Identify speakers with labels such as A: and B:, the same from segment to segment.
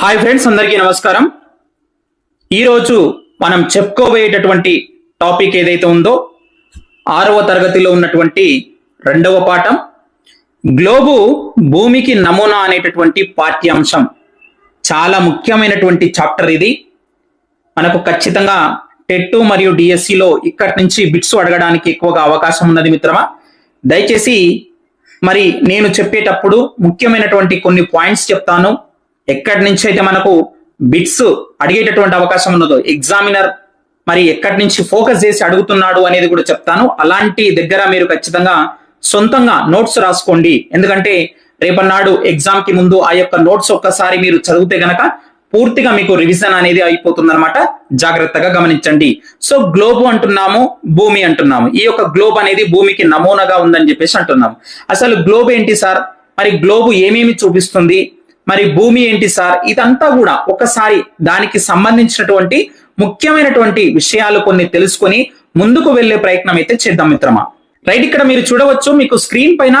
A: Hi friends అందరికీ నమస్కారం. ఈరోజు మనం చెప్పుకోబోయేటటువంటి టాపిక్ ఏదైతే ఉందో ఆరవ తరగతిలో ఉన్నటువంటి రెండవ పాఠం గ్లోబు భూమికి నమూనా అనేటటువంటి పాఠ్యాంశం. చాలా ముఖ్యమైనటువంటి చాప్టర్ ఇది. మనకు ఖచ్చితంగా టెట్ మరియు డిఎస్సిలో ఇక్కడి నుంచి బిట్స్ అడగడానికి ఎక్కువగా అవకాశం ఉన్నది మిత్రమా? దయచేసి మరి నేను చెప్పేటప్పుడు ముఖ్యమైనటువంటి కొన్ని పాయింట్స్ చెప్తాను. ఎక్కడి నుంచి అయితే మనకు బిట్స్ అడిగేటటువంటి అవకాశం ఉన్నదో ఎగ్జామినర్ మరి ఎక్కడి నుంచి ఫోకస్ చేసి అడుగుతున్నాడు అనేది కూడా చెప్తాను. అలాంటి దగ్గర మీరు ఖచ్చితంగా సొంతంగా నోట్స్ రాసుకోండి. ఎందుకంటే రేపన్నాడు ఎగ్జామ్కి ముందు ఆ యొక్క నోట్స్ ఒక్కసారి మీరు చదివితే గనక పూర్తిగా మీకు రివిజన్ అనేది అయిపోతుంది అనమాట జాగ్రత్తగా గమనించండి. సో గ్లోబ్ అంటున్నాము భూమి అంటున్నాము. ఈ యొక్క గ్లోబ్ అనేది భూమికి నమూనాగా ఉందని చెప్పేసి అంటున్నాము. అసలు గ్లోబ్ ఏంటి సార్? మరి గ్లోబ్ ఏమేమి చూపిస్తుంది? మరి భూమి ఏంటి సార్? ఇదంతా కూడా ఒకసారి దానికి సంబంధించినటువంటి ముఖ్యమైనటువంటి విషయాలు కొన్ని తెలుసుకొని ముందుకు వెళ్ళే ప్రయత్నం అయితే చేద్దాం మిత్రమా? రైట్ ఇక్కడ మీరు చూడవచ్చు మీకు స్క్రీన్ పైన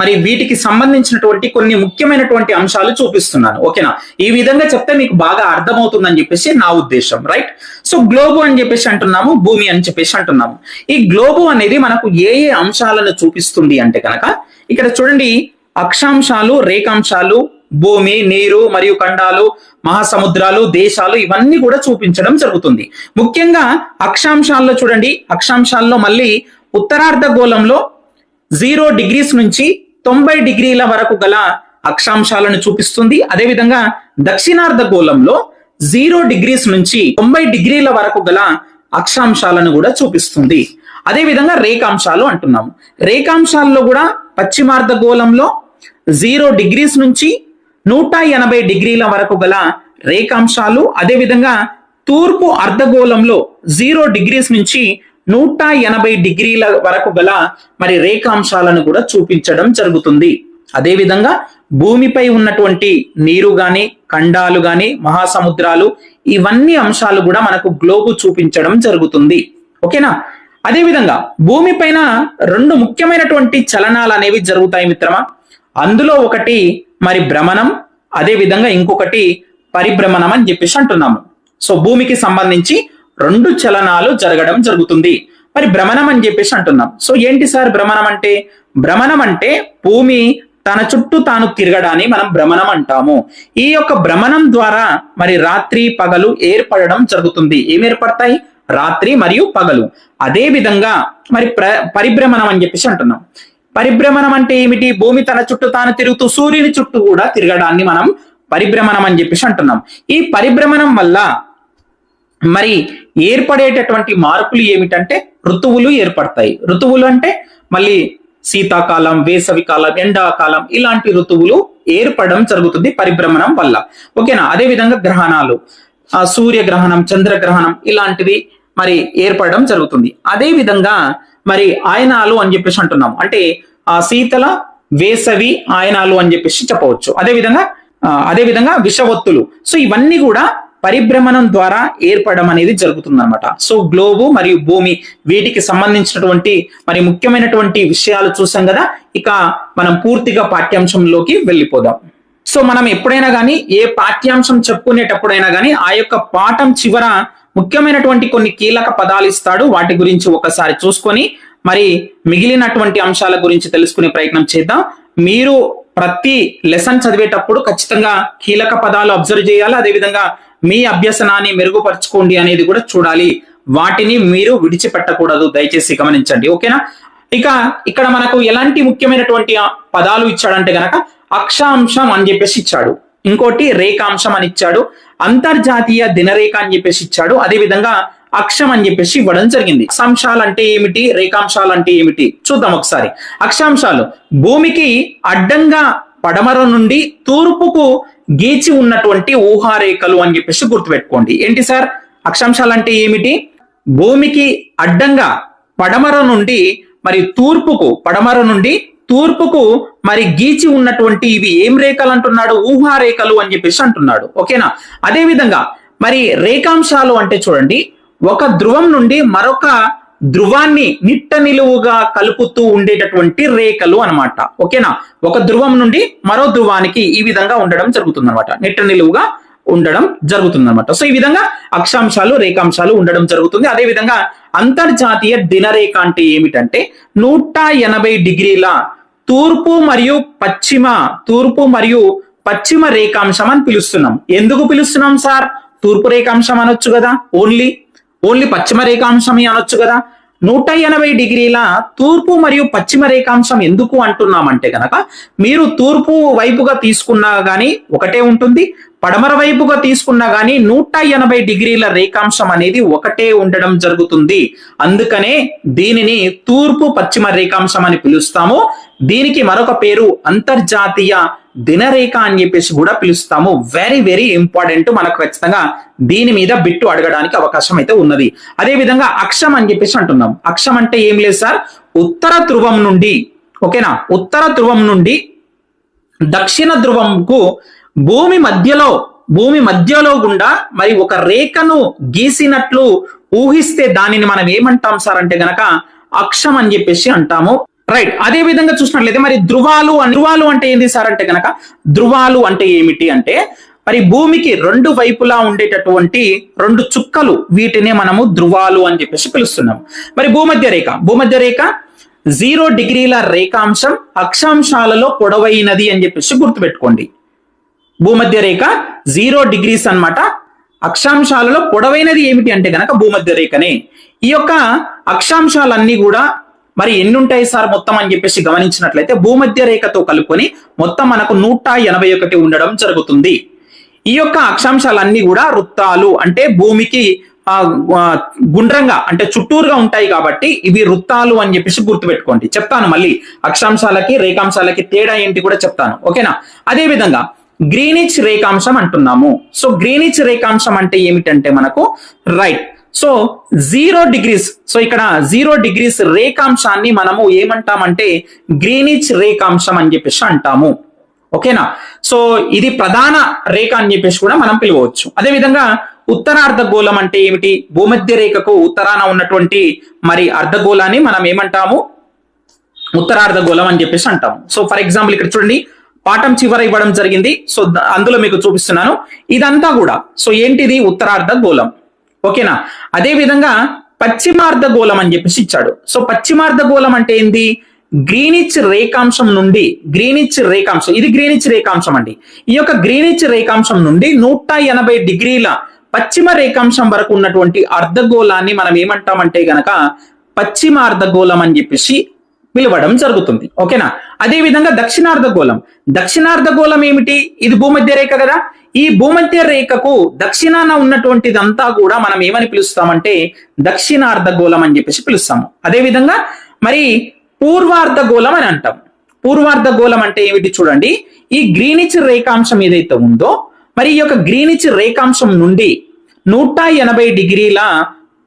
A: మరి వీటికి సంబంధించినటువంటి కొన్ని ముఖ్యమైనటువంటి అంశాలు చూపిస్తున్నాను. ఓకేనా? ఈ విధంగా చెప్తే మీకు బాగా అర్థమవుతుందని చెప్పేసి నా ఉద్దేశం. రైట్? సో గ్లోబు అని చెప్పేసి అంటున్నాము భూమి అని చెప్పేసి అంటున్నాము. ఈ గ్లోబు అనేది మనకు ఏ ఏ అంశాలను చూపిస్తుంది అంటే కనుక ఇక్కడ చూడండి అక్షాంశాలు రేఖాంశాలు భూమి నీరు మరియు ఖండాలు మహాసముద్రాలు దేశాలు ఇవన్నీ కూడా చూపించడం జరుగుతుంది. ముఖ్యంగా అక్షాంశాల్లో చూడండి. అక్షాంశాల్లో మళ్ళీ ఉత్తరార్ధ గోళంలో జీరో డిగ్రీస్ నుంచి తొంభై డిగ్రీల వరకు గల అక్షాంశాలను చూపిస్తుంది. అదేవిధంగా దక్షిణార్ధ గోళంలో జీరో డిగ్రీస్ నుంచి తొంభై డిగ్రీల వరకు గల అక్షాంశాలను కూడా చూపిస్తుంది. అదేవిధంగా రేఖాంశాలు అంటున్నాము. రేఖాంశాల్లో కూడా పశ్చిమార్ధ గోళంలో జీరో డిగ్రీస్ నుంచి నూట ఎనభై డిగ్రీల వరకు గల రేఖాంశాలు అదేవిధంగా తూర్పు అర్ధగోళంలో జీరో డిగ్రీస్ నుంచి నూట ఎనభై డిగ్రీల వరకు గల మరి రేఖాంశాలను కూడా చూపించడం జరుగుతుంది. అదేవిధంగా భూమిపై ఉన్నటువంటి నీరు గాని ఖండాలు గాని మహాసముద్రాలు ఇవన్నీ అంశాలు కూడా మనకు గ్లోబు చూపించడం జరుగుతుంది. ఓకేనా? అదేవిధంగా భూమిపైన రెండు ముఖ్యమైనటువంటి చలనాలు అనేవి జరుగుతాయి మిత్రమా? అందులో ఒకటి మరి భ్రమణం అదే విధంగా ఇంకొకటి పరిభ్రమణం అని చెప్పేసి అంటున్నాము. సో భూమికి సంబంధించి రెండు చలనాలు జరగడం జరుగుతుంది. మరి భ్రమణం అని చెప్పేసి అంటున్నాం. సో ఏంటి సార్ భ్రమణం అంటే? భ్రమణం అంటే భూమి తన చుట్టూ తాను తిరగడాన్ని మనం భ్రమణం అంటాము. ఈ యొక్క భ్రమణం ద్వారా మరి రాత్రి పగలు ఏర్పడడం జరుగుతుంది. ఏం ఏర్పడతాయి? రాత్రి మరియు పగలు. అదే విధంగా మరి ప్ర పరిభ్రమణం అని చెప్పేసి అంటున్నాం. పరిభ్రమణం అంటే ఏమిటి? భూమి తన చుట్టూ తాను తిరుగుతూ సూర్యుని చుట్టూ కూడా తిరగడాన్ని మనం పరిభ్రమణం అని చెప్పేసి అంటున్నాం. ఈ పరిభ్రమణం వల్ల మరి ఏర్పడేటటువంటి మార్పులు ఏమిటంటే ఋతువులు ఏర్పడతాయి. ఋతువులు అంటే మళ్ళీ శీతాకాలం వేసవి కాలం ఎండాకాలం ఇలాంటి ఋతువులు ఏర్పడడం జరుగుతుంది పరిభ్రమణం వల్ల. ఓకేనా? అదే విధంగా గ్రహణాలు. ఆ సూర్యగ్రహణం చంద్రగ్రహణం ఇలాంటివి మరి ఏర్పడడం జరుగుతుంది. అదే విధంగా మరి ఆయనాలు అని చెప్పేసి అంటున్నాం. అంటే ఆ శీతల వేసవి ఆయనాలు అని చెప్పేసి చెప్పవచ్చు. అదే విధంగా అదే విధంగా విషవత్తులు. సో ఇవన్నీ కూడా పరిభ్రమణం ద్వారా ఏర్పడడం అనేది జరుగుతుందన్నమాట. సో గ్లోబు మరియు భూమి వీటికి సంబంధించినటువంటి మరి ముఖ్యమైనటువంటి విషయాలు చూసాం కదా. ఇక మనం పూర్తిగా పాఠ్యాంశంలోకి వెళ్ళిపోదాం. సో మనం ఎప్పుడైనా కానీ ఏ పాఠ్యాంశం చెప్పుకునేటప్పుడైనా కానీ ఆ యొక్క పాఠం చివర ముఖ్యమైనటువంటి కొన్ని కీలక పదాలు ఇస్తాడు. వాటి గురించి ఒకసారి చూసుకొని మరి మిగిలినటువంటి అంశాల గురించి తెలుసుకునే ప్రయత్నం చేద్దాం. మీరు ప్రతి లెసన్ చదివేటప్పుడు ఖచ్చితంగా కీలక పదాలు అబ్జర్వ్ చేయాలి. అదేవిధంగా మీ అభ్యసనాన్ని మెరుగుపరచుకోండి అనేది కూడా చూడాలి. వాటిని మీరు విడిచిపెట్టకూడదు. దయచేసి గమనించండి. ఓకేనా? ఇక ఇక్కడ మనకు ఎలాంటి ముఖ్యమైనటువంటి పదాలు ఇచ్చాడంటే గనక అక్షాంశం అని చెప్పేసి ఇచ్చాడు. ఇంకోటి రేఖాంశం అని ఇచ్చాడు. అంతర్జాతీయ దినరేఖ అని చెప్పేసి ఇచ్చాడు. అదేవిధంగా అక్షం అని చెప్పేసి ఇవ్వడం జరిగింది. అక్షాంశాలు అంటే ఏమిటి? రేఖాంశాలు అంటే ఏమిటి? చూద్దాం ఒకసారి. అక్షాంశాలు భూమికి అడ్డంగా పడమర నుండి తూర్పుకు గీచి ఉన్నటువంటి ఊహారేఖలు అని చెప్పేసి గుర్తుపెట్టుకోండి. ఏంటి సార్? అక్షాంశాలు అంటే ఏమిటి? భూమికి అడ్డంగా పడమర నుండి మరి తూర్పుకు పడమర నుండి తూర్పుకు మరి గీచి ఉన్నటువంటి ఇవి ఏం రేఖలు అంటున్నాడు? ఊహారేఖలు అని చెప్పేసి అంటున్నాడు. ఓకేనా? అదే విధంగా మరి రేఖాంశాలు అంటే చూడండి. ఒక ధ్రువం నుండి మరొక ధ్రువాన్ని నిట్ట నిలువుగా కలుపుతూ ఉండేటటువంటి రేఖలు అన్నమాట. ఓకేనా? ఒక ధ్రువం నుండి మరో ధ్రువానికి ఈ విధంగా ఉండడం జరుగుతుంది అనమాట నిట్ట నిలువుగా ఉండడం జరుగుతుంది అనమాట సో ఈ విధంగా అక్షాంశాలు రేఖాంశాలు ఉండడం జరుగుతుంది. అదే విధంగా అంతర్జాతీయ దినరేఖ అంటే ఏమిటంటే నూట ఎనభై డిగ్రీల తూర్పు మరియు పశ్చిమ తూర్పు మరియు పశ్చిమ రేఖాంశం అని పిలుస్తున్నాం. ఎందుకు పిలుస్తున్నాం సార్? తూర్పు రేఖాంశం అనొచ్చు కదా ఓన్లీ ఓన్లీ పశ్చిమ రేఖాంశమే అనొచ్చు కదా. నూట ఎనభై డిగ్రీల తూర్పు మరియు పశ్చిమ రేఖాంశం ఎందుకు అంటున్నామంటే కనుక మీరు తూర్పు వైపుగా తీసుకున్నా గానీ ఒకటే ఉంటుంది పడమర వైపుగా తీసుకున్నా గానీ నూట ఎనభై డిగ్రీల రేఖాంశం అనేది ఒకటే ఉండడం జరుగుతుంది. అందుకనే దీనిని తూర్పు పశ్చిమ రేఖాంశం అని పిలుస్తాము. దీనికి మరొక పేరు అంతర్జాతీయ దినరేఖ అని చెప్పేసి కూడా పిలుస్తాము. వెరీ వెరీ ఇంపార్టెంట్ మనకు ఖచ్చితంగా దీని మీద బిట్టు అడగడానికి అవకాశం అయితే ఉన్నది. అదే విధంగా అక్షం అని చెప్పేసి అంటున్నాం. అక్షం అంటే ఏం లేదు సార్? ఉత్తర ధ్రువం నుండి ఓకేనా? ఉత్తర ధ్రువం నుండి దక్షిణ ధ్రువంకు భూమి మధ్యలో భూమి మధ్యలో గుండా మరి ఒక రేఖను గీసినట్లు ఊహిస్తే దానిని మనం ఏమంటాం సార్ అంటే గనక అక్షం అని చెప్పేసి అంటాము. రైట్ అదే విధంగా చూసినట్లయితే మరి ధృవాలు ధృవాలు అంటే ఏంది సార్ అంటే గనక ధృవాలు అంటే ఏమిటి అంటే మరి భూమికి రెండు వైపులా ఉండేటటువంటి రెండు చుక్కలు వీటినే మనము ధృవాలు అని చెప్పేసి పిలుస్తున్నాం మరి భూమధ్య రేఖ భూమధ్య రేఖ జీరో డిగ్రీల రేఖాంశం అక్షాంశాలలో పొడవైనది అని చెప్పేసి గుర్తుపెట్టుకోండి. భూమధ్య రేఖ జీరో డిగ్రీస్ అన్నమాట. అక్షాంశాలలో పొడవైనది ఏమిటి అంటే గనక భూమధ్య రేఖనే ఈ యొక్క అక్షాంశాలన్నీ కూడా మరి ఎన్ని ఉంటాయి సార్ మొత్తం అని చెప్పేసి గమనించినట్లయితే భూమధ్య రేఖతో కలుపుకొని మొత్తం మనకు నూట ఎనభై ఒకటి ఉండడం జరుగుతుంది. ఈ యొక్క అక్షాంశాలన్నీ కూడా వృత్తాలు అంటే భూమికి గుండ్రంగా అంటే చుట్టూరుగా ఉంటాయి కాబట్టి ఇవి వృత్తాలు అని చెప్పేసి గుర్తుపెట్టుకోండి. చెప్తాను మళ్ళీ. అక్షాంశాలకి రేఖాంశాలకి తేడా ఏంటి కూడా చెప్తాను. ఓకేనా? అదే విధంగా గ్రీనిచ్ రేఖాంశం అంటున్నాము. సో గ్రీనిచ్ రేఖాంశం అంటే ఏమిటంటే మనకు right so zero degrees so ఇక్కడ జీరో డిగ్రీస్ రేఖాంశాన్ని మనము ఏమంటామంటే గ్రీనిచ్ రేఖాంశం అని చెప్పేసి అంటాము. ఓకేనా? సో ఇది ప్రధాన రేఖ అని చెప్పేసి కూడా మనం పిలవచ్చు అదే విధంగా ఉత్తరార్ధ అంటే ఏమిటి? భూమధ్య రేఖకు ఉత్తరాన ఉన్నటువంటి మరి అర్ధగోళాన్ని మనం ఏమంటాము? ఉత్తరార్ధగోళం అని చెప్పేసి అంటాము. సో ఫర్ ఎగ్జాంపుల్ ఇక్కడ చూడండి. పాఠం చివర ఇవ్వడం జరిగింది. సో అందులో మీకు చూపిస్తున్నాను. ఇదంతా కూడా సో ఏంటిది? ఉత్తరార్ధ గోళం. ఓకేనా? అదే విధంగా పశ్చిమార్ధ గోళం అని చెప్పేసి ఇచ్చాడు. సో పశ్చిమార్ధ గోళం అంటే ఏంది? గ్రీనిచ్ రేఖాంశం నుండి గ్రీనిచ్ రేఖాంశం ఇది గ్రీనిచ్ రేఖాంశం అండి. ఈ యొక్క గ్రీనిచ్ రేఖాంశం నుండి నూట ఎనభై డిగ్రీల పశ్చిమ రేఖాంశం వరకు ఉన్నటువంటి అర్ధగోళాన్ని మనం ఏమంటామంటే గనక పశ్చిమ అర్ధగోళం అని చెప్పేసి పిలవడం జరుగుతుంది. ఓకేనా? అదే విధంగా దక్షిణార్ధగోళం దక్షిణార్ధగోళం ఏమిటి? ఇది భూమధ్య రేఖ కదా? ఈ భూమధ్య రేఖకు దక్షిణాన ఉన్నటువంటిదంతా కూడా మనం ఏమని పిలుస్తామంటే దక్షిణార్ధగోళం అని చెప్పేసి పిలుస్తాము. అదే విధంగా మరి పూర్వార్ధగోళం అని అంటాం. పూర్వార్ధగోళం అంటే ఏమిటి చూడండి. ఈ గ్రీనిచ్ రేఖాంశం ఏదైతే ఉందో మరి ఈ యొక్క గ్రీనిచ్ రేఖాంశం నుండి నూట ఎనభై డిగ్రీల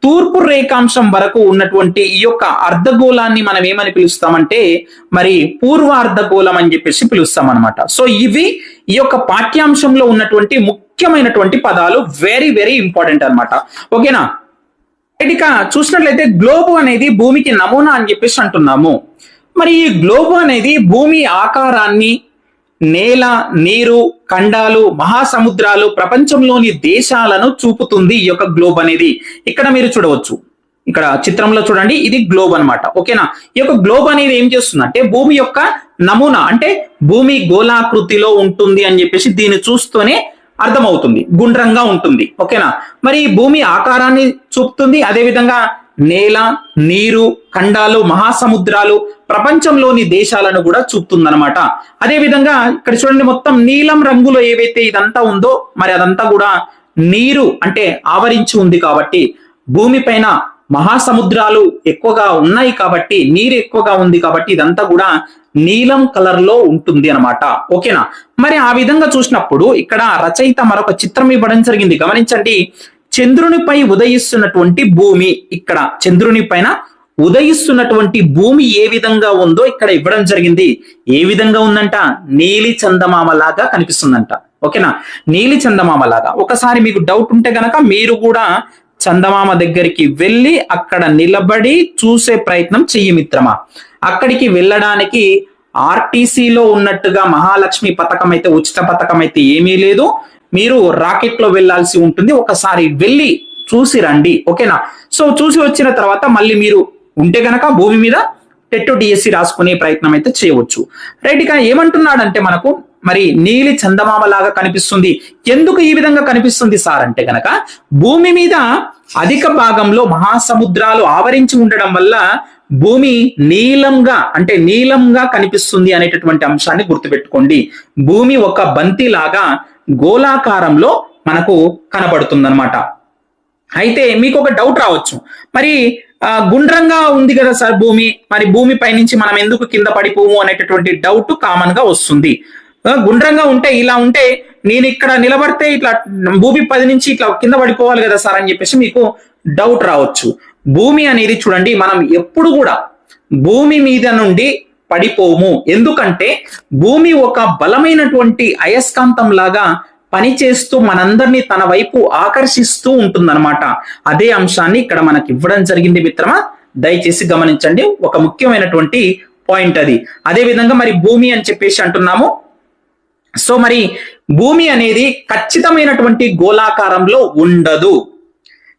A: తూర్పు రేఖాంశం వరకు ఉన్నటువంటి ఈ యొక్క అర్ధగోళాన్ని మనం ఏమని పిలుస్తామంటే మరి పూర్వ అర్ధగోళం అని చెప్పేసి పిలుస్తాం అనమాట సో ఇవి ఈ యొక్క పాఠ్యాంశంలో ఉన్నటువంటి ముఖ్యమైనటువంటి పదాలు వెరీ వెరీ ఇంపార్టెంట్ అన్నమాట. ఓకేనా? ఇక చూసినట్లయితే గ్లోబు అనేది భూమికి నమూనా అని చెప్పేసి అంటున్నాము. మరి ఈ గ్లోబు అనేది భూమి ఆకారాన్ని నేల నీరు ఖండాలు మహాసముద్రాలు ప్రపంచంలోని దేశాలను చూపుతుంది ఈ యొక్క గ్లోబ్ అనేది. ఇక్కడ మీరు చూడవచ్చు. ఇక్కడ చిత్రంలో చూడండి ఇది గ్లోబ్ అన్నమాట. ఓకేనా? ఈ యొక్క గ్లోబ్ అనేది ఏం చేస్తుందంటే భూమి యొక్క నమూనా అంటే భూమి గోళాకృతిలో ఉంటుంది అని చెప్పేసి దీన్ని చూస్తూనే అర్థమవుతుంది. గుండ్రంగా ఉంటుంది. ఓకేనా? మరి భూమి ఆకారాన్ని చూపుతుంది. అదేవిధంగా నేల నీరు ఖండాలు మహాసముద్రాలు ప్రపంచంలోని దేశాలను కూడా చూపుతుందనమాట అదే విధంగా ఇక్కడ చూడండి మొత్తం నీలం రంగులో ఏవైతే ఇదంతా ఉందో మరి అదంతా కూడా నీరు అంటే ఆవరించి ఉంది కాబట్టి భూమిపైన మహాసముద్రాలు ఎక్కువగా ఉన్నాయి కాబట్టి నీరు ఎక్కువగా ఉంది కాబట్టి ఇదంతా కూడా నీలం కలర్లో ఉంటుంది అనమాట ఓకేనా? మరి ఆ విధంగా చూసినప్పుడు ఇక్కడ రచయిత మరొక చిత్రం ఇవ్వడం జరిగింది. గమనించండి చంద్రునిపై ఉదయిస్తున్నటువంటి భూమి ఇక్కడ చంద్రుని పైన ఉదయిస్తున్నటువంటి భూమి ఏ విధంగా ఉందో ఇక్కడ ఇవ్వడం జరిగింది. ఏ విధంగా ఉందంట? నీలి చందమామ లాగా కనిపిస్తుందంట. ఓకేనా? నీలి చందమామలాగా. ఒకసారి మీకు డౌట్ ఉంటే గనక మీరు కూడా చందమామ దగ్గరికి వెళ్ళి అక్కడ నిలబడి చూసే ప్రయత్నం చెయ్యి మిత్రమా. అక్కడికి వెళ్ళడానికి ఆర్టీసీలో ఉన్నట్టుగా మహాలక్ష్మి పథకం అయితే ఉచిత పథకం అయితే ఏమీ లేదు. మీరు రాకెట్లో వెళ్ళాల్సి ఉంటుంది. ఒకసారి వెళ్ళి చూసి రండి. ఓకేనా? సో చూసి వచ్చిన తర్వాత మళ్ళీ మీరు ఉంటే గనక భూమి మీద టెట్ డిఎస్సి రాసుకునే ప్రయత్నం అయితే చేయవచ్చు. రైట్ ఇక ఏమంటున్నాడంటే మనకు మరి నీలి చందమామ లాగా కనిపిస్తుంది. ఎందుకు ఈ విధంగా కనిపిస్తుంది సార్ అంటే గనక భూమి మీద అధిక భాగంలో మహాసముద్రాలు ఆవరించి ఉండడం వల్ల భూమి నీలంగా అంటే నీలంగా కనిపిస్తుంది అనేటటువంటి అంశాన్ని గుర్తుపెట్టుకోండి. భూమి ఒక బంతి లాగా గోళాకారంలో మనకు కనబడుతుందన్నమాట. అయితే మీకు ఒక డౌట్ రావచ్చు. మరి గుండ్రంగా ఉంది కదా సార్ భూమి. మరి భూమి పైనుంచి మనం ఎందుకు కింద పడిపోము అనేటటువంటి డౌట్ కామన్గా వస్తుంది. గుండ్రంగా ఉంటే ఇలా ఉంటే నేను ఇక్కడ నిలబడితే ఇట్లా భూమి పది నుంచి ఇట్లా కింద పడిపోవాలి కదా సార్ అని చెప్పేసి మీకు డౌట్ రావచ్చు. భూమి అనేది చూడండి మనం ఎప్పుడు కూడా భూమి మీద నుండి పడిపోము. ఎందుకంటే భూమి ఒక బలమైనటువంటి అయస్కాంతం లాగా పని చేస్తూ మనందరినీ తన వైపు ఆకర్షిస్తూ ఉంటుందన్నమాట. అదే అంశాన్ని ఇక్కడ మనకి ఇవ్వడం జరిగింది మిత్రమా? దయచేసి గమనించండి. ఒక ముఖ్యమైనటువంటి పాయింట్ అది. అదే విధంగా మరి భూమి అని చెప్పేసి అంటున్నాము. సో మరి భూమి అనేది ఖచ్చితమైనటువంటి గోళాకారంలో ఉండదు.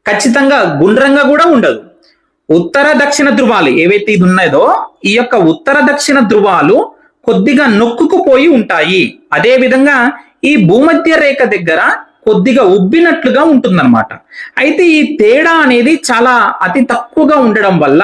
A: ఖచ్చితంగా గుండ్రంగా కూడా ఉండదు. ఉత్తర దక్షిణ ధృవాలు ఏవైతే ఇది ఉన్నదో ఈ యొక్క ఉత్తర దక్షిణ ధృవాలు కొద్దిగా నొక్కుకుపోయి ఉంటాయి. అదే విధంగా ఈ భూమధ్య రేఖ దగ్గర కొద్దిగా ఉబ్బినట్లుగా ఉంటుందన్నమాట. అయితే ఈ తేడా అనేది చాలా అతి తక్కువగా ఉండడం వల్ల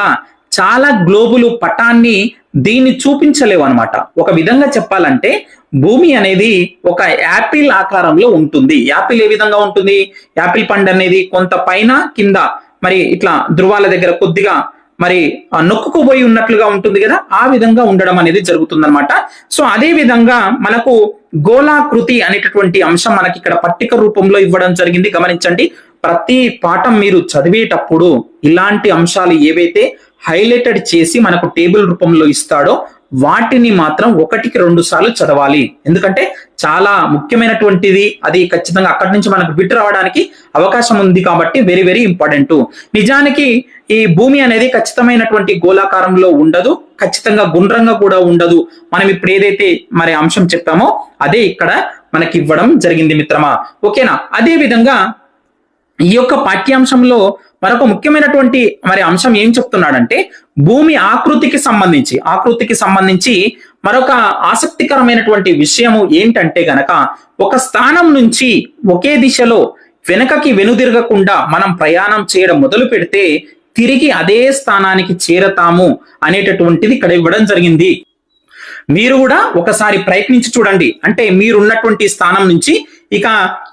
A: చాలా గ్లోబులు పటాన్ని దీన్ని చూపించలేవు అనమాట ఒక విధంగా చెప్పాలంటే భూమి అనేది ఒక యాపిల్ ఆకారంలో ఉంటుంది. యాపిల్ ఏ విధంగా ఉంటుంది? యాపిల్ పండు అనేది కొంత పైన కింద మరి ఇట్లా ధృవాల దగ్గర కొద్దిగా మరి ఆ నొక్కుకుపోయి ఉన్నట్లుగా ఉంటుంది కదా? ఆ విధంగా ఉండడం అనేది జరుగుతుందన్నమాట. సో అదే విధంగా మనకు గోళాకృతి అనేటటువంటి అంశం మనకి ఇక్కడ పట్టిక రూపంలో ఇవ్వడం జరిగింది. గమనించండి ప్రతి పాఠం మీరు చదివేటప్పుడు ఇలాంటి అంశాలు ఏవైతే హైలైటెడ్ చేసి మనకు టేబుల్ రూపంలో ఇస్తాడో వాటిని మాత్రం ఒకటికి రెండు సార్లు చదవాలి. ఎందుకంటే చాలా ముఖ్యమైనటువంటిది. అది ఖచ్చితంగా అక్కడి నుంచి మనకు బిట్ రావడానికి అవకాశం ఉంది కాబట్టి వెరీ వెరీ ఇంపార్టెంట్. నిజానికి ఈ భూమి అనేది ఖచ్చితమైనటువంటి గోళాకారంలో ఉండదు. ఖచ్చితంగా గుండ్రంగా కూడా ఉండదు. మనం ఇప్పుడు ఏదైతే మరి అంశం చెప్పామో అదే ఇక్కడ మనకి ఇవ్వడం జరిగింది మిత్రమా. ఓకేనా? అదే విధంగా ఈ యొక్క పాఠ్యాంశంలో మరొక ముఖ్యమైనటువంటి మరి అంశం ఏం చెప్తున్నాడంటే భూమి ఆకృతికి సంబంధించి ఆకృతికి సంబంధించి మరొక ఆసక్తికరమైనటువంటి విషయము ఏంటంటే గనక ఒక స్థానం నుంచి ఒకే దిశలో వెనకకి వెనుదిరగకుండా మనం ప్రయాణం చేయడం మొదలు పెడితే తిరిగి అదే స్థానానికి చేరతాము అనేటటువంటిది ఇక్కడ ఇవ్వడం జరిగింది. మీరు కూడా ఒకసారి ప్రయత్నించి చూడండి. అంటే మీరున్నటువంటి స్థానం నుంచి ఇక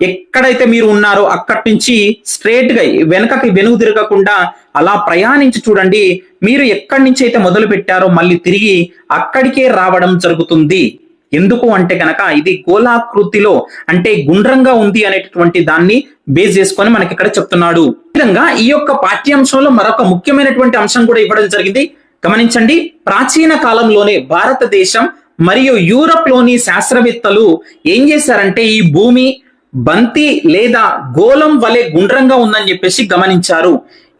A: ఎక్కడైతే మీరు ఉన్నారో అక్కడి నుంచి స్ట్రేట్గా వెనకకి వెనుగు తిరగకుండా అలా ప్రయాణించి చూడండి. మీరు ఎక్కడి నుంచి అయితే మొదలు పెట్టారో మళ్ళీ తిరిగి అక్కడికే రావడం జరుగుతుంది. ఎందుకు అంటే కనుక ఇది గోళాకృతిలో అంటే గుండ్రంగా ఉంది అనేటటువంటి దాన్ని బేస్ చేసుకొని మనకి ఇక్కడ చెప్తున్నాడు. విధంగా ఈ యొక్క పాఠ్యాంశంలో మరొక ముఖ్యమైనటువంటి అంశం కూడా ఇవ్వడం జరిగింది. గమనించండి. ప్రాచీన కాలంలోనే భారతదేశం మరియు యూరప్లోని శాస్త్రవేత్తలు ఏం చేశారంటే ఈ భూమి బంతి లేదా గోళం వలె గుండ్రంగా ఉందని చెప్పేసి గమనించారు.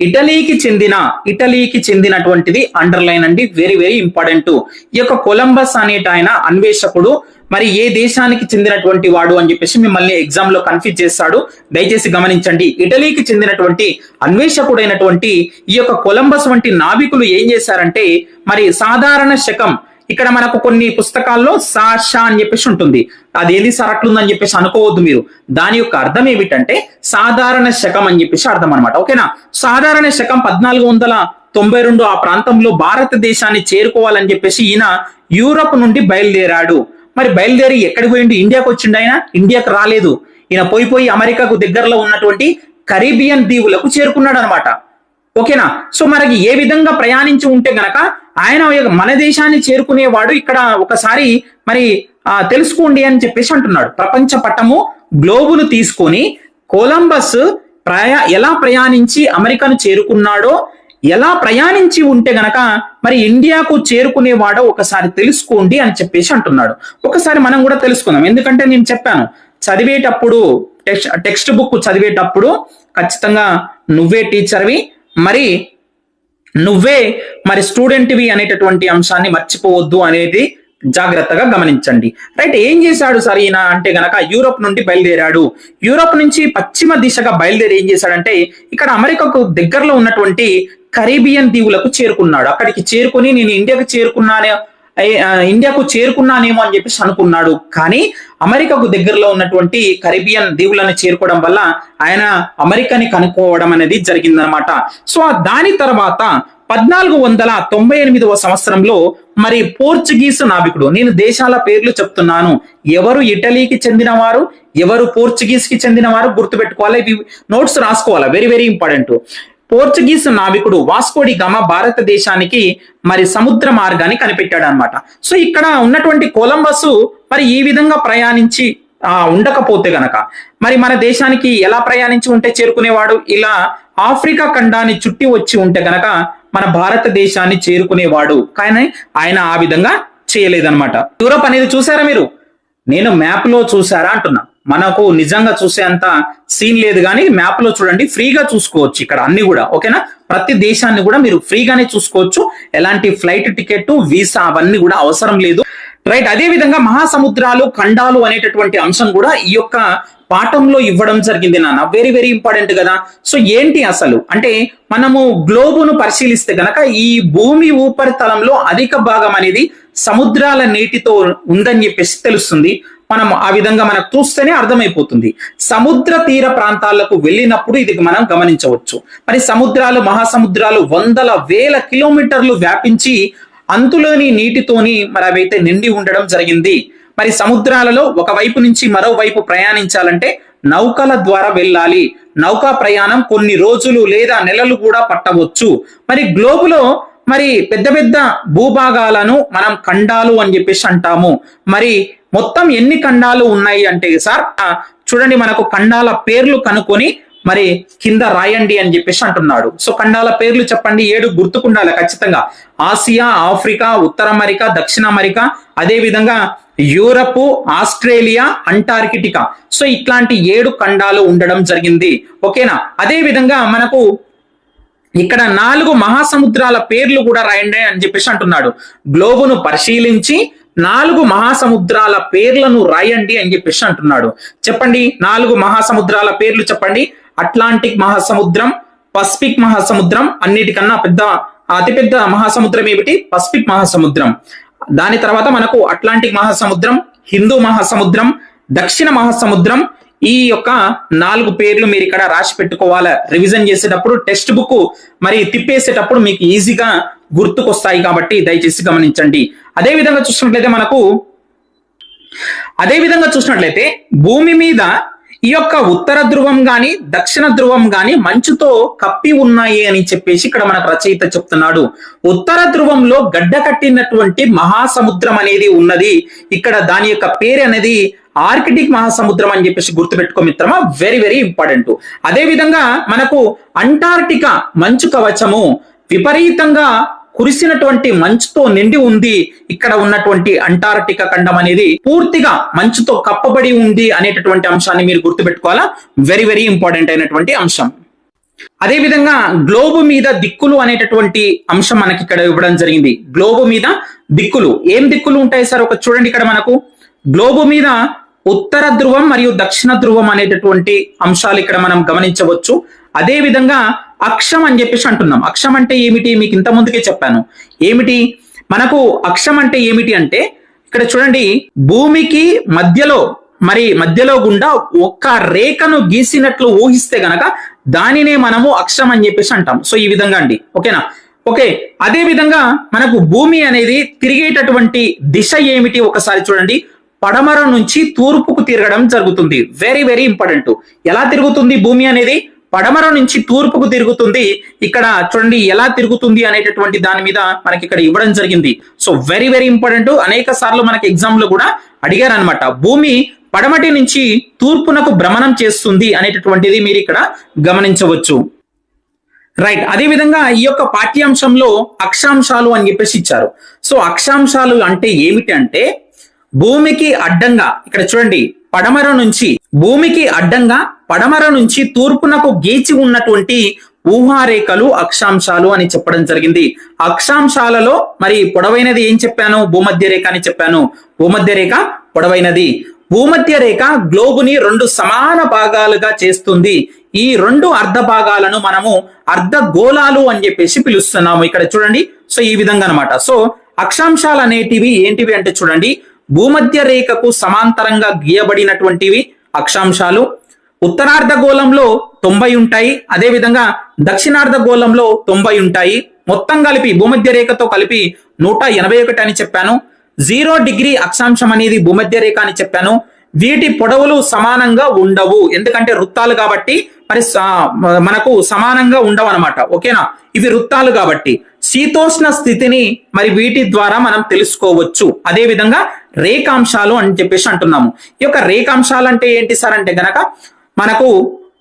A: ఇటలీకి చెందిన ఇటలీకి చెందినటువంటిది అండర్లైన్ అండి వెరీ వెరీ ఇంపార్టెంట్ ఈ యొక్క కొలంబస్ అనేట ఆయన అన్వేషకుడు. మరి ఏ దేశానికి చెందినటువంటి వాడు అని చెప్పేసి మిమ్మల్ని ఎగ్జామ్లో కన్ఫ్యూజ్ చేస్తాడు. దయచేసి గమనించండి. ఇటలీకి చెందినటువంటి అన్వేషకుడైనటువంటి ఈ యొక్క కొలంబస్ వంటి నావికులు ఏం చేశారంటే మరి సాధారణ శకం ఇక్కడ మనకు కొన్ని పుస్తకాల్లో సాష అని చెప్పేసి ఉంటుంది. అది ఏది సరట్లు ఉందని చెప్పేసి అనుకోవద్దు మీరు. దాని యొక్క అర్థం ఏమిటంటే సాధారణ శకం అని చెప్పేసి అర్థం అనమాట ఓకేనా? సాధారణ శకం పద్నాలుగు వందల తొంభై రెండు ఆ ప్రాంతంలో భారతదేశాన్ని చేరుకోవాలని చెప్పేసి ఈయన యూరప్ నుండి బయలుదేరాడు. మరి బయలుదేరి ఎక్కడికి పోయిండు? ఇండియాకి వచ్చిండు ఆయన? ఇండియాకు రాలేదు. ఈయన పోయి పోయి అమెరికాకు దగ్గరలో ఉన్నటువంటి కరీబియన్ దీవులకు చేరుకున్నాడు అనమాట ఓకేనా? సో మనకి ఏ విధంగా ప్రయాణించి ఉంటే గనక ఆయన మన దేశాన్ని చేరుకునేవాడు ఇక్కడ ఒకసారి మరి తెలుసుకోండి అని చెప్పేసి అంటున్నాడు. ప్రపంచ పటము గ్లోబును తీసుకొని కొలంబస్ ప్రయా ఎలా ప్రయాణించి అమెరికాను చేరుకున్నాడో ఎలా ప్రయాణించి ఉంటే గనక మరి ఇండియాకు చేరుకునేవాడో ఒకసారి తెలుసుకోండి అని చెప్పేసి అంటున్నాడు. ఒకసారి మనం కూడా తెలుసుకుందాం. ఎందుకంటే నేను చెప్పాను చదివేటప్పుడు టెక్స్ట్ టెక్స్ట్ బుక్ చదివేటప్పుడు ఖచ్చితంగా నువ్వే టీచర్వి మరి నువ్వే మరి స్టూడెంట్వి అనేటటువంటి అంశాన్ని మర్చిపోవద్దు అనేది జాగ్రత్తగా గమనించండి. రైట్ ఏం చేశాడు సార్ ఈయన అంటే గనక యూరోప్ నుండి బయలుదేరాడు. యూరోప్ నుంచి పశ్చిమ దిశగా బయలుదేరి ఏం చేశాడంటే ఇక్కడ అమెరికాకు దగ్గరలో ఉన్నటువంటి కరీబియన్ దీవులకు చేరుకున్నాడు. అక్కడికి చేరుకుని నేను ఇండియాకు చేరుకున్నానే ఇండియాకు చేరుకున్నానేమో అని చెప్పేసి అనుకున్నాడు. కానీ అమెరికాకు దగ్గరలో ఉన్నటువంటి కరీబియన్ దీవులను చేరుకోవడం వల్ల ఆయన అమెరికాని కనుక్కోవడం అనేది జరిగిందనమాట సో ఆ దాని తర్వాత పద్నాలుగు వందల తొంభై ఎనిమిదవ సంవత్సరంలో మరి పోర్చుగీసు నావికుడు నేను దేశాల పేర్లు చెప్తున్నాను. ఎవరు ఇటలీకి చెందినవారు ఎవరు పోర్చుగీస్కి చెందినవారు గుర్తుపెట్టుకోవాలి ఇవి నోట్స్ రాసుకోవాలి? వెరీ వెరీ ఇంపార్టెంట్ పోర్చుగీస్ నావికుడు వాస్కోడి గమ భారతదేశానికి మరి సముద్ర మార్గాన్ని కనిపెట్టాడు అనమాట సో ఇక్కడ ఉన్నటువంటి కొలంబస్ మరి ఈ విధంగా ప్రయాణించి ఆ ఉండకపోతే గనక మరి మన దేశానికి ఎలా ప్రయాణించి ఉంటే చేరుకునేవాడు? ఇలా ఆఫ్రికా ఖండాన్ని చుట్టి వచ్చి ఉంటే గనక మన భారతదేశాన్ని చేరుకునేవాడు. కానీ ఆయన ఆ విధంగా చేయలేదన్నమాట. యూరోప్ అనేది చూసారా మీరు? నేను మ్యాప్లో చూసారా అంటున్నా. మనకు నిజంగా చూసేంత సీన్ లేదు కానీ మ్యాప్లో చూడండి ఫ్రీగా చూసుకోవచ్చు ఇక్కడ అన్ని కూడా ఓకేనా? ప్రతి దేశాన్ని కూడా మీరు ఫ్రీగానే చూసుకోవచ్చు. ఎలాంటి ఫ్లైట్ టికెట్ వీసా అవన్నీ కూడా అవసరం లేదు. రైట్ అదే విధంగా మహాసముద్రాలు ఖండాలు అనేటటువంటి అంశం కూడా ఈ యొక్క పాఠంలో ఇవ్వడం జరిగింది నాన్న. వెరీ వెరీ ఇంపార్టెంట్ కదా. సో ఏంటి అసలు? అంటే మనము గ్లోబును పరిశీలిస్తే గనక ఈ భూమి ఉపరితలంలో అధిక భాగం అనేది సముద్రాల నీటితో ఉందని చెప్పేసి తెలుస్తుంది. మనం ఆ విధంగా మనకు చూస్తేనే అర్థమైపోతుంది. సముద్ర తీర ప్రాంతాలకు వెళ్ళినప్పుడు ఇది మనం గమనించవచ్చు. మరి సముద్రాలు మహాసముద్రాలు వందల వేల కిలోమీటర్లు వ్యాపించి అంతులోని నీటితోని మరి అవైతే నిండి ఉండడం జరిగింది. మరి సముద్రాలలో ఒక వైపు నుంచి మరోవైపు ప్రయాణించాలంటే నౌకల ద్వారా వెళ్ళాలి. నౌకా ప్రయాణం కొన్ని రోజులు లేదా నెలలు కూడా పట్టవచ్చు. మరి గ్లోబులో మరి పెద్ద పెద్ద భూభాగాలను మనం ఖండాలు అని చెప్పేసి అంటాము. మరి మొత్తం ఎన్ని ఖండాలు ఉన్నాయి అంటే సార్ చూడండి మనకు ఖండాల పేర్లు కనుక్కొని మరి కింద రాయండి అని చెప్పేసి అంటున్నాడు. సో ఖండాల పేర్లు చెప్పండి ఏడు గుర్తుకుండాలి ఖచ్చితంగా. ఆసియా ఆఫ్రికా ఉత్తర అమెరికా దక్షిణ అమెరికా అదే విధంగా యూరప్ ఆస్ట్రేలియా అంటార్కిటికా. సో ఇట్లాంటి ఏడు ఖండాలు ఉండడం జరిగింది. ఓకేనా? అదే విధంగా మనకు ఇక్కడ నాలుగు మహాసముద్రాల పేర్లు కూడా రాయండి అని చెప్పేసి అంటున్నాడు. గ్లోబును పరిశీలించి నాలుగు మహాసముద్రాల పేర్లను రాయండి అని చెప్పేసి అంటున్నాడు. చెప్పండి నాలుగు మహాసముద్రాల పేర్లు చెప్పండి. అట్లాంటిక్ మహాసముద్రం పసిఫిక్ మహాసముద్రం అన్నిటికన్నా పెద్ద అతిపెద్ద మహాసముద్రం ఏమిటి? పసిఫిక్ మహాసముద్రం. దాని తర్వాత మనకు అట్లాంటిక్ మహాసముద్రం హిందూ మహాసముద్రం దక్షిణ మహాసముద్రం ఈ యొక్క నాలుగు పేర్లు మీరు ఇక్కడ రాసి పెట్టుకోవాలి? రివిజన్ చేసేటప్పుడు టెక్స్ట్ బుక్ మరి తిప్పేసేటప్పుడు మీకు ఈజీగా గుర్తుకొస్తాయి కాబట్టి దయచేసి గమనించండి. అదే విధంగా చూసినట్లయితే మనకు అదే విధంగా చూసినట్లయితే భూమి మీద ఈ యొక్క ఉత్తర ధ్రువం గాని దక్షిణ ధ్రువం గాని మంచుతో కప్పి ఉన్నాయి అని చెప్పేసి ఇక్కడ మనకు రచయిత చెప్తున్నాడు. ఉత్తర ధ్రువంలో గడ్డ కట్టినటువంటి మహాసముద్రం అనేది ఉన్నది. ఇక్కడ దాని యొక్క పేరు అనేది ఆర్కిటిక్ మహాసముద్రం అని చెప్పేసి గుర్తుపెట్టుకో మిత్రమా వెరీ వెరీ ఇంపార్టెంట్ అదే విధంగా మనకు అంటార్టికా మంచు కవచము విపరీతంగా కురిసినటువంటి మంచుతో నిండి ఉంది. ఇక్కడ ఉన్నటువంటి అంటార్టికా ఖండం అనేది పూర్తిగా మంచుతో కప్పబడి ఉంది అనేటటువంటి అంశాన్ని మీరు గుర్తుపెట్టుకోవాలా? వెరీ వెరీ ఇంపార్టెంట్ అయినటువంటి అంశం. అదే విధంగా గ్లోబు మీద దిక్కులు అనేటటువంటి అంశం మనకి ఇక్కడ ఇవ్వడం జరిగింది. గ్లోబు మీద దిక్కులు. ఏం దిక్కులు ఉంటాయి సార్? ఒక చూడండి ఇక్కడ మనకు. గ్లోబు మీద ఉత్తర ధ్రువం మరియు దక్షిణ ధ్రువం అనేటటువంటి అంశాలు ఇక్కడ మనం గమనించవచ్చు. అదే విధంగా అక్షం అని చెప్పేసి అంటున్నాం. అక్షం అంటే ఏమిటి? మీకు ఇంత ముందుకే చెప్పాను. ఏమిటి? మనకు అక్షం అంటే ఏమిటి అంటే ఇక్కడ చూడండి భూమికి మధ్యలో మరి మధ్యలో గుండా ఒక్క రేఖను గీసినట్లు ఊహిస్తే గనక దానినే మనము అక్షం అని చెప్పేసి అంటాం. సో ఈ విధంగా అండి. ఓకేనా? ఓకే. అదే విధంగా మనకు భూమి అనేది తిరిగేటటువంటి దిశ ఏమిటి? ఒకసారి చూడండి. పడమర నుంచి తూర్పుకు తిరగడం జరుగుతుంది. వెరీ వెరీ ఇంపార్టెంట్ ఎలా తిరుగుతుంది భూమి అనేది? పడమర నుంచి తూర్పుకు తిరుగుతుంది. ఇక్కడ చూడండి ఎలా తిరుగుతుంది అనేటటువంటి దాని మీద మనకి ఇక్కడ ఇవ్వడం జరిగింది. సో వెరీ వెరీ ఇంపార్టెంట్ అనేక సార్లు మనకి ఎగ్జామ్లో కూడా అడిగారు అనమాట భూమి పడమటి నుంచి తూర్పునకు భ్రమణం చేస్తుంది అనేటటువంటిది మీరు ఇక్కడ గమనించవచ్చు. రైట్ అదే విధంగా ఈ యొక్క పాఠ్యాంశంలో అక్షాంశాలు అని చెప్పేసి ఇచ్చారు. సో అక్షాంశాలు అంటే ఏమిటి అంటే భూమికి అడ్డంగా ఇక్కడ చూడండి పడమర నుంచి భూమికి అడ్డంగా పడమర నుంచి తూర్పునకు గీచి ఉన్నటువంటి ఊహారేఖలు అక్షాంశాలు అని చెప్పడం జరిగింది. అక్షాంశాలలో మరి పొడవైనది ఏం చెప్పాను? భూమధ్య రేఖ అని చెప్పాను. భూమధ్య రేఖ పొడవైనది. భూమధ్య రేఖ గ్లోబుని రెండు సమాన భాగాలుగా చేస్తుంది. ఈ రెండు అర్ధ భాగాలను మనము అర్ధ గోళాలు అని చెప్పేసి పిలుస్తున్నాము. ఇక్కడ చూడండి. సో ఈ విధంగా అన్నమాట. సో అక్షాంశాలు అనేటివి ఏంటివి అంటే చూడండి. భూమధ్య రేఖకు సమాంతరంగా గీయబడినటువంటివి అక్షాంశాలు. ఉత్తరార్ధ గోళంలో తొంభై ఉంటాయి. అదేవిధంగా దక్షిణార్ధగోళంలో దక్షిణార్ధ గోళంలో తొంభై ఉంటాయి. మొత్తం కలిపి భూమధ్య రేఖతో కలిపి నూట ఎనభై ఒకటి అని చెప్పాను. జీరో డిగ్రీ అక్షాంశం అనేది భూమధ్య రేఖ అని చెప్పాను. వీటి పొడవులు సమానంగా ఉండవు. ఎందుకంటే వృత్తాలు కాబట్టి మరి మనకు సమానంగా ఉండవు అనమాట ఓకేనా? ఇవి వృత్తాలు కాబట్టి. శీతోష్ణ స్థితిని మరి వీటి ద్వారా మనం తెలుసుకోవచ్చు. అదేవిధంగా రేఖాంశాలు అని చెప్పేసి అంటున్నాము. ఈ యొక్క రేఖాంశాలు అంటే ఏంటి సార్ అంటే గనక మనకు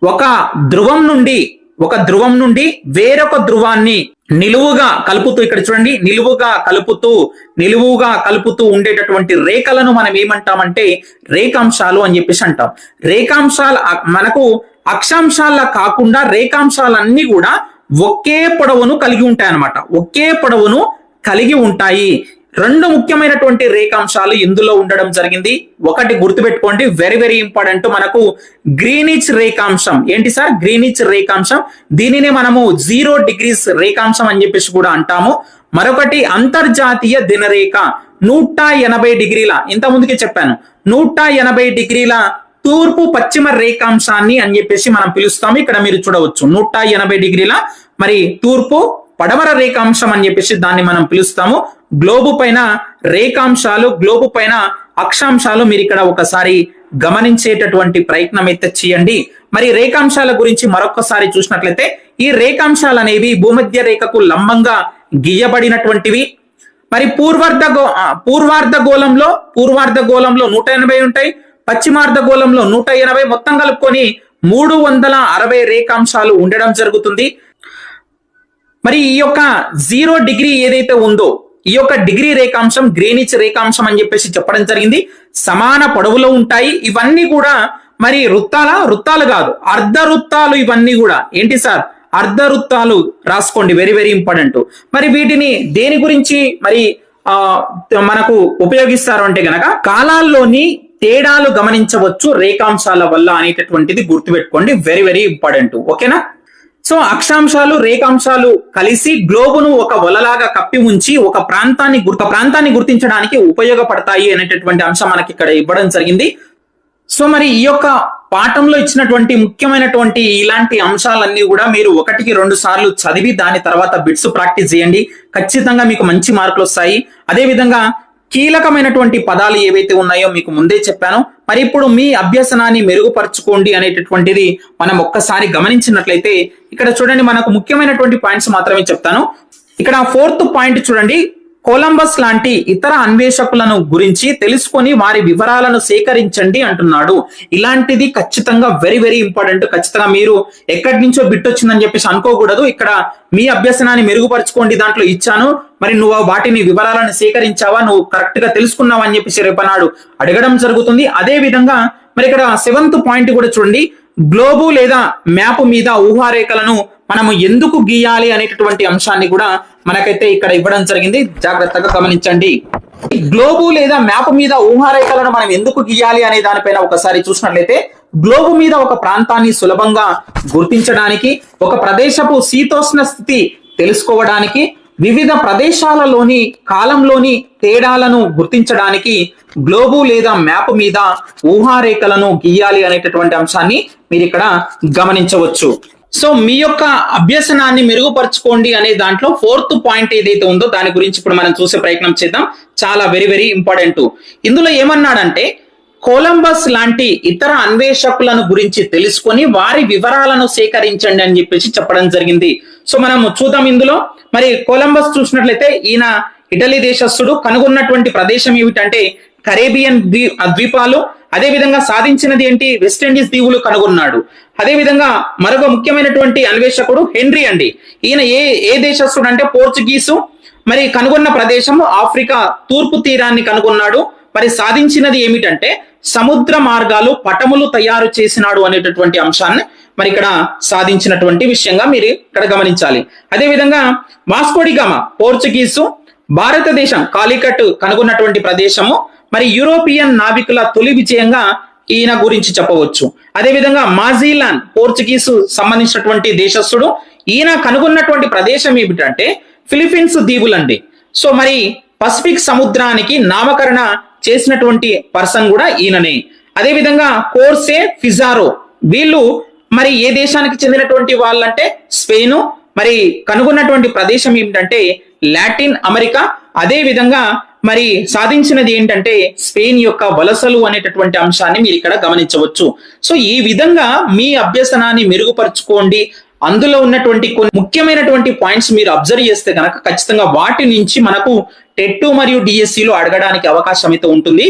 A: ఒక ధ్రువం నుండి ఒక ధ్రువం నుండి వేరొక ధ్రువాన్ని నిలువుగా కలుపుతూ ఇక్కడ చూడండి నిలువుగా కలుపుతూ నిలువుగా కలుపుతూ ఉండేటటువంటి రేఖలను మనం ఏమంటామంటే రేఖాంశాలు అని చెప్పేసి అంటాం. రేఖాంశాలు మనకు అక్షాంశాల కాకుండా రేఖాంశాలన్నీ కూడా ఒకే పొడవును కలిగి ఉంటాయి అన్నమాట ఒకే పొడవును కలిగి ఉంటాయి. రెండు ముఖ్యమైనటువంటి రేఖాంశాలు ఇందులో ఉండడం జరిగింది. ఒకటి గుర్తుపెట్టుకోండి వెరీ వెరీ ఇంపార్టెంట్ మనకు గ్రీనిచ్ రేఖాంశం. ఏంటి సార్? గ్రీనిచ్ రేఖాంశం. దీనిని మనము జీరో డిగ్రీస్ రేఖాంశం అని చెప్పేసి కూడా అంటాము. మరొకటి అంతర్జాతీయ దినరేఖ నూట ఎనభై డిగ్రీల ఇంత ముందుకే చెప్పాను నూట ఎనభై డిగ్రీల తూర్పు పశ్చిమ రేఖాంశాన్ని అని చెప్పేసి మనం పిలుస్తాము. ఇక్కడ మీరు చూడవచ్చు నూట ఎనభై డిగ్రీల మరి తూర్పు పడమర రేఖాంశం అని చెప్పేసి దాన్ని మనం పిలుస్తాము. గ్లోబు పైన రేఖాంశాలు గ్లోబు పైన అక్షాంశాలు మీరు ఇక్కడ ఒకసారి గమనించేటటువంటి ప్రయత్నం అయితే చేయండి. మరి రేఖాంశాల గురించి మరొకసారి చూసినట్లయితే ఈ రేఖాంశాలు అనేవి భూమధ్య రేఖకు లంబంగా గీయబడినటువంటివి. మరి పూర్వార్ధ గో పూర్వార్ధ గోళంలో పూర్వార్ధ గోళంలో నూట ఎనభై ఉంటాయి. పశ్చిమార్ధ గోళంలో నూట ఎనభై మొత్తం కలుపుకొని మూడు వందల అరవై రేఖాంశాలు ఉండడం జరుగుతుంది. మరి ఈ యొక్క జీరో డిగ్రీ ఏదైతే ఉందో ఈ యొక్క డిగ్రీ రేఖాంశం గ్రేనిచ్ రేఖాంశం అని చెప్పేసి చెప్పడం జరిగింది. సమాన పొడవులో ఉంటాయి. ఇవన్నీ కూడా మరి వృత్తాల వృత్తాలు కాదు. అర్ధ వృత్తాలు ఇవన్నీ కూడా. ఏంటి సార్? అర్ధ వృత్తాలు రాసుకోండి. వెరీ వెరీ ఇంపార్టెంట్ మరి వీటిని దేని గురించి మరి ఆ మనకు ఉపయోగిస్తారు అంటే గనక కాలాల్లోని తేడాలు గమనించవచ్చు రేఖాంశాల వల్ల అనేటటువంటిది గుర్తుపెట్టుకోండి. వెరీ వెరీ ఇంపార్టెంట్ ఓకేనా సో అక్షాంశాలు రేఖాంశాలు కలిసి గ్లోబును ఒక వలలాగా కప్పి ఉంచి ఒక ప్రాంతాన్ని ఒక ప్రాంతాన్ని గుర్తించడానికి ఉపయోగపడతాయి అనేటటువంటి అంశం మనకి ఇక్కడ ఇవ్వడం జరిగింది. సో మరి ఈ యొక్క పాఠంలో ఇచ్చినటువంటి ముఖ్యమైనటువంటి ఇలాంటి అంశాలన్నీ కూడా మీరు ఒకటికి రెండు సార్లు చదివి దాని తర్వాత బిట్స్ ప్రాక్టీస్ చేయండి. ఖచ్చితంగా మీకు మంచి మార్కులు వస్తాయి. అదే విధంగా కీలకమైనటువంటి పదాలు ఏవైతే ఉన్నాయో మీకు ముందే చెప్పాను. మరి ఇప్పుడు మీ అభ్యసనాన్ని మెరుగుపరచుకోండి అనేటటువంటిది మనం ఒక్కసారి గమనించినట్లయితే ఇక్కడ చూడండి మనకు ముఖ్యమైనటువంటి పాయింట్స్ మాత్రమే చెప్తాను. ఇక్కడ ఫోర్త్ పాయింట్ చూడండి కొలంబస్ లాంటి ఇతర అన్వేషకులను గురించి తెలుసుకొని వారి వివరాలను సేకరించండి అంటున్నాడు. ఇలాంటిది ఖచ్చితంగా వెరీ వెరీ ఇంపార్టెంట్ ఖచ్చితంగా మీరు ఎక్కడి నుంచో బిట్ వచ్చిందని చెప్పేసి అనుకోకూడదు. ఇక్కడ మీ అభ్యసనాన్ని మెరుగుపరచుకోండి దాంట్లో ఇచ్చాను. మరి నువ్వు వాటిని వివరాలను సేకరించావా? నువ్వు కరెక్ట్గా తెలుసుకున్నావా అని చెప్పేసి రేపనాడు అడగడం జరుగుతుంది. అదే విధంగా మరి ఇక్కడ సెవెంత్ పాయింట్ కూడా చూడండి. గ్లోబు లేదా మ్యాప్ మీద ఊహారేఖలను మనము ఎందుకు గీయాలి అనేటటువంటి అంశాన్ని కూడా మనకైతే ఇక్కడ ఇవ్వడం జరిగింది. జాగ్రత్తగా గమనించండి. గ్లోబు లేదా మ్యాప్ మీద ఊహారేఖలను మనం ఎందుకు గీయాలి అనే దానిపైన ఒకసారి చూసినట్లయితే గ్లోబు మీద ఒక ప్రాంతాన్ని సులభంగా గుర్తించడానికి ఒక ప్రదేశపు శీతోష్ణ స్థితి తెలుసుకోవడానికి వివిధ ప్రదేశాలలోని కాలంలోని తేడాలను గుర్తించడానికి గ్లోబు లేదా మ్యాప్ మీద ఊహారేఖలను గీయాలి అనేటటువంటి అంశాన్ని మీరు ఇక్కడ గమనించవచ్చు. సో మీ యొక్క అభ్యసనాన్ని మెరుగుపరచుకోండి అనే దాంట్లో ఫోర్త్ పాయింట్ ఏదైతే ఉందో దాని గురించి ఇప్పుడు మనం చూసే ప్రయత్నం చేద్దాం. చాలా వెరీ వెరీ ఇంపార్టెంట్ ఇందులో ఏమన్నాడంటే కొలంబస్ లాంటి ఇతర అన్వేషకులను గురించి తెలుసుకొని వారి వివరాలను సేకరించండి అని చెప్పేసి చెప్పడం జరిగింది. సో మనం చూద్దాం ఇందులో. మరి కొలంబస్ చూసినట్లయితే ఈయన ఇటలీ దేశస్థుడు. కనుగొన్నటువంటి ప్రదేశం ఏమిటంటే కరేబియన్ ద్వీ ద్వీపాలు. అదే విధంగా సాధించినది ఏంటి? వెస్టిండీస్ దీవులు కనుగొన్నాడు. అదే విధంగా మరొక ముఖ్యమైనటువంటి అన్వేషకుడు హెన్రీ అండి. ఈయన ఏ ఏ దేశస్తుడు అంటే పోర్చుగీసు మరి కనుగొన్న ప్రదేశం ఆఫ్రికా తూర్పు తీరాన్ని కనుగొన్నాడు. మరి సాధించినది ఏమిటంటే సముద్ర మార్గాలు పటములు తయారు చేసినాడు అనేటటువంటి అంశాన్ని మరి ఇక్కడ సాధించినటువంటి విషయంగా మీరు ఇక్కడ గమనించాలి. అదే విధంగా వాస్కోడిగామ పోర్చుగీసు భారతదేశం కాలికట్ కనుగొన్నటువంటి ప్రదేశము మరి యూరోపియన్ నావికుల తొలి విజయంగా ఈయన గురించి చెప్పవచ్చు. అదేవిధంగా మాజీలాన్ పోర్చుగీస్ పోర్చుగీసు సంబంధించినటువంటి దేశస్థుడు ఈయన కనుగొన్నటువంటి ప్రదేశం ఏమిటంటే ఫిలిపీన్స్ దీవులండి. సో మరి పసిఫిక్ సముద్రానికి నామకరణ చేసినటువంటి పర్సన్ కూడా ఈయననే. అదేవిధంగా కోర్సే ఫిజారో వీళ్ళు మరి ఏ దేశానికి చెందినటువంటి వాళ్ళంటే స్పెయిన్ మరి కనుగొన్నటువంటి ప్రదేశం ఏమిటంటే లాటిన్ అమెరికా అదే విధంగా మరి సాధించినది ఏంటంటే స్పెయిన్ యొక్క వలసలు అనేటటువంటి అంశాన్ని మీరు ఇక్కడ గమనించవచ్చు. సో ఈ విధంగా మీ అభ్యసనాన్ని మెరుగుపరుచుకోండి. అందులో ఉన్నటువంటి కొన్ని ముఖ్యమైనటువంటి పాయింట్స్ మీరు అబ్జర్వ్ చేస్తే కనుక ఖచ్చితంగా వాటి నుంచి మనకు టెట్ మరియు డిఎస్సిలో అడగడానికి అవకాశం అయితే ఉంటుంది.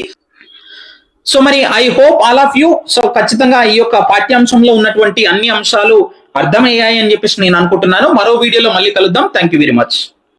A: సో మరి I hope all of you so ఖచ్చితంగా ఈ యొక్క పాఠ్యాంశంలో ఉన్నటువంటి అన్ని అంశాలు అర్థమయ్యాయి అని చెప్పేసి నేను అనుకుంటున్నాను. మరో వీడియోలో మళ్ళీ కలుద్దాం. Thank you very much.